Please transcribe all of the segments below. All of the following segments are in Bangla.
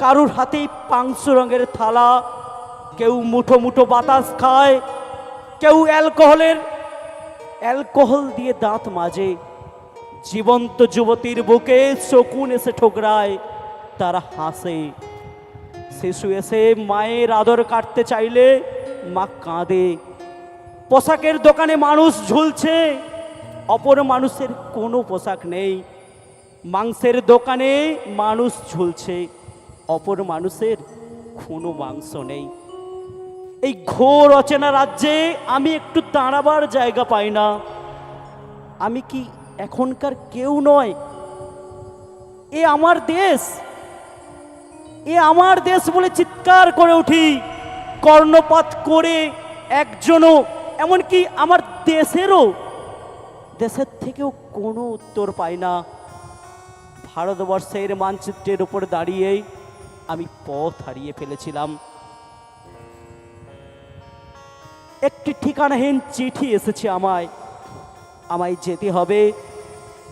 কারুর হাতেই পাংশু রঙের থালা, কেউ মুঠো মুঠো বাতাস খায়, কেউ অ্যালকোহলের, অ্যালকোহল দিয়ে দাঁত মাজে। জীবন্ত যুবতীর বুকে শকুন এসে ঠোকরায়, তারা হাসে। শিশু এসে মায়ের আদর কাটতে চাইলে মা কাঁদে। পোশাকের দোকানে মানুষ ঝুলছে, অপর মানুষের কোনো পোশাক নেই। মাংসের দোকানে মানুষ ঝুলছে। অপর মানুষের কোনো মাংস নেই। এই ঘোর অচেনা রাজ্যে আমি একটু দাঁড়াবার জায়গা পাই না। আমি কি এখনকার কেউ নয় এ আমার দেশ। এ আমার দেশ বলে চিৎকার করে উঠি, কর্ণপাত করে একজনও, এমনকি আমার দেশেরও। দেশের থেকেও কোনো উত্তর পাই না। ভারতবর্ষের মানচিত্রের উপর দাঁড়িয়েই আমি পথ হারিয়ে ফেলেছিলাম। একটি ঠিকানাহীন চিঠি এসেছে আমায়। আমায় যেতে হবে।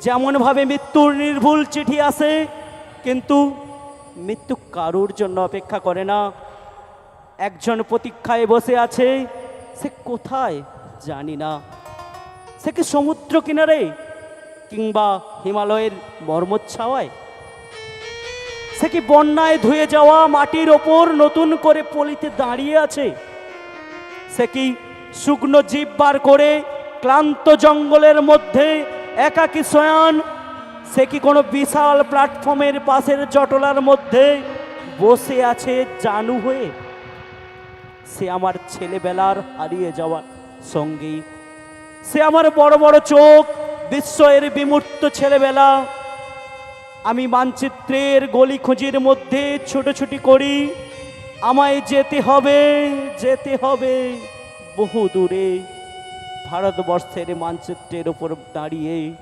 যেমনভাবে মৃত্যুর নির্ভুল চিঠি আসে, কিন্তু মৃত্যু কারুর জন্য অপেক্ষা করে না। একজন প্রতীক্ষায় বসে আছে, সে কোথায় জানি না। সে কি সমুদ্র কিনারে কিংবা হিমালয়ের মর্মচ্ছাওয়ায়? সে কি বন্যায় ধুয়ে যাওয়া মাটির ওপর নতুন করে পলিতে দাঁড়িয়ে আছে? সে কি শুকনো জীব বার করে ক্লান্ত জঙ্গলের মধ্যে একাকী শয়ান? সে কি কোনো বিশাল প্ল্যাটফর্মের পাশের জটলার মধ্যে বসে আছে জানু হয়ে? সে আমার ছেলেবেলার হারিয়ে যাওয়ার সঙ্গী। সে আমার বড় বড় চোখ, বিস্ময়ের বিমূর্ত ছেলেবেলা। আমি মানচিত্রের গলি খুঁজির মধ্যে ছোটাছুটি করি। আমায় যেতে হবে যেতে হবে বহু দূরে। ভারতবর্ষের মানচিত্রের উপর দাঁড়িয়ে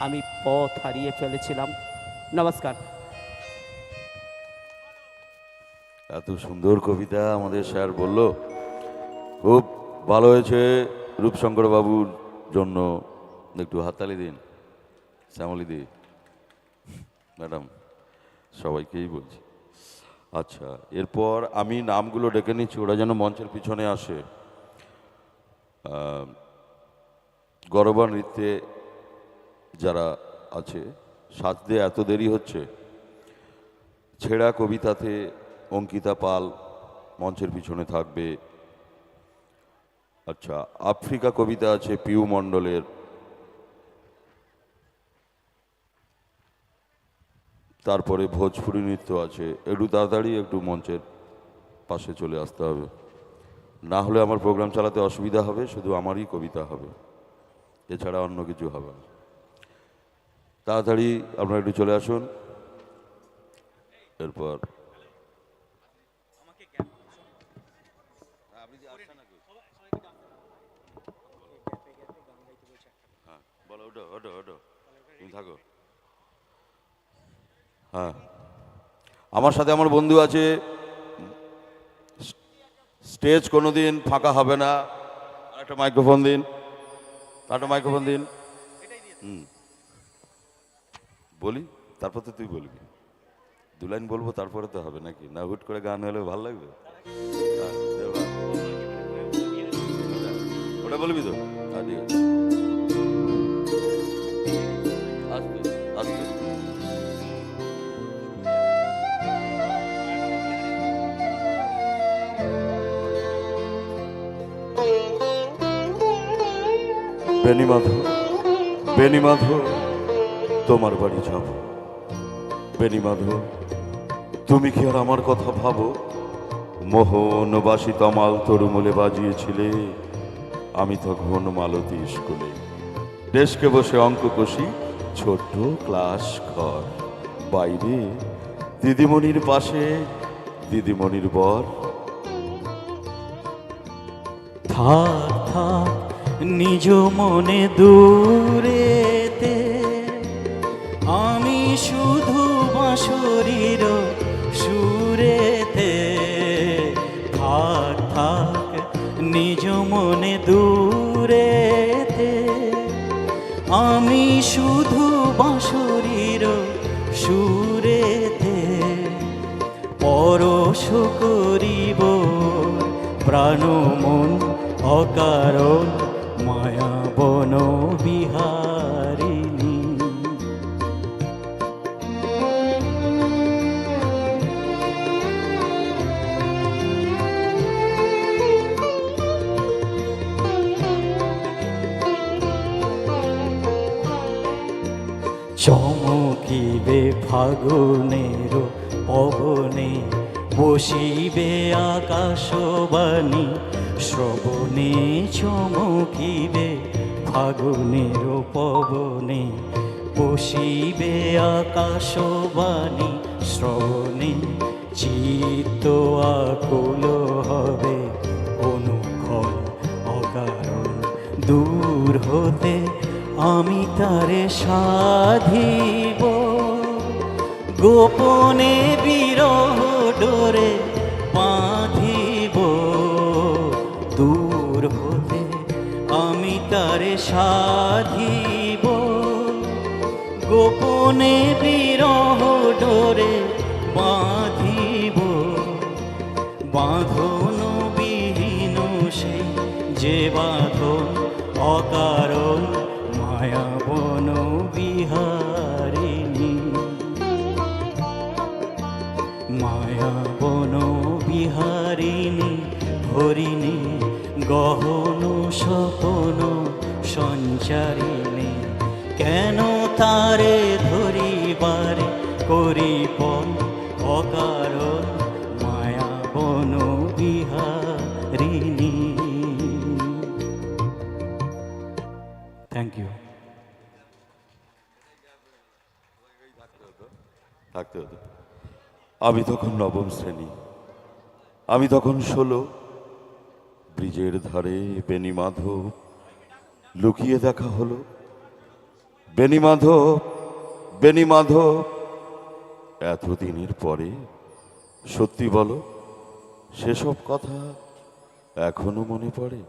আমি পথ হারিয়ে ফেলেছিলাম। নমস্কার। এত সুন্দর কবিতা আমাদের স্যার বলল। খুব ভালো হয়েছে রূপশঙ্কর বাবুর জন্য। একটু হাততালি দিন, শ্যামলি দি। ম্যাডাম, সবাইকেই বলছি। আচ্ছা এরপর আমি নামগুলো ডেকে নিচ্ছি, ওরা যেন মঞ্চের পিছনে আসে। গরবা নৃত্যে যারা আছে, সাজতে এত দেরি হচ্ছে। ছেঁড়া কবিতাতে অঙ্কিতা পাল মঞ্চের পিছনে থাকবে। আচ্ছা আফ্রিকা কবিতা আছে পিউ মণ্ডলের। তারপরে ভোজপুরি নৃত্য আছে। একটু তাড়াতাড়ি একটু মঞ্চের পাশে চলে আসতে হবে। না হলে আমার প্রোগ্রাম চালাতে অসুবিধা হবে, শুধু আমারই কবিতা হবে। এছাড়া অন্য কিছু হবে না। তাড়াতাড়ি আপনারা একটু চলে আসুন। এরপর হ্যাঁ থাকো। হ্যাঁ। আমার সাথে আমার বন্ধু আছে। স্টেজ কোনো দিন ফাঁকা হবে না। একটা মাইক্রোফোন দিন। একটা মাইক্রোফোন দিন। হুম। বলি? তারপর তো তুই বলবি। দু লাইন বলব তারপরে তো হবে নাকি? না হুট করে গান হলে ভালো লাগবে? হ্যাঁ, ওটা বলবি তো? হ্যাঁ ঠিক আছে। বেনিমাধব বেনিমাধব তোমার বাড়ি যাব। বেনিমাধব তুমি কি আর আমার কথা ভাবো? মোহনবাসী তমাল তরুমূলে বাজিয়েছিলে, আমি তখন মালতী স্কুলে। দেশকে বসে অঙ্ক কষি, ছোট্ট ক্লাস ঘর। বাইরে দিদিমণির পাশে দিদিমণির বর। থাক থাক নিজ মনে দূরেতে। আমি শুধু বাঁশরীর সুরেতে। থাক থাক, নিজ মনে দূরেতে। আমি শুধু বাঁশরীর সুরেতে। পরশ করিব প্রাণ মন অকারণ। মায়া বন বিহারিণী। চমকিবে ফাগুনের পবনে বসিবে আকাশবাণী, শ্রবণে চমকিবে ফাগুনের পবনে। বসিবে আকাশবাণী, শ্রবণে চিত্ত আকুল হবে, অনুক্ষণ অকারণ দূর হতে আমি তারে সাধিব। গোপনে ডোরে বাঁধিব। দূর হতে আমি তারে সাধিব। গোপনে বিরহ ডোরে বাঁধিব। বাঁধন বিহীন সেই যে বাঁধন অকারণ মায়া বন হরিণী, গহন স্বপন সঞ্চারিণী, কেন তারে ধরিবারে করিপন অকারণ মায়া বন বিহারিণী? থ্যাংক ইউ আমি তখন নবম শ্রেণি। আমি তখন ষোলো। ব্রিজের ধারে বেনিমাধব লুকিয়ে দেখা হলো। বেনি মাধব। এতদিনের পরে, সত্যি বলো, সেসব কথা এখনও মনে পড়ে?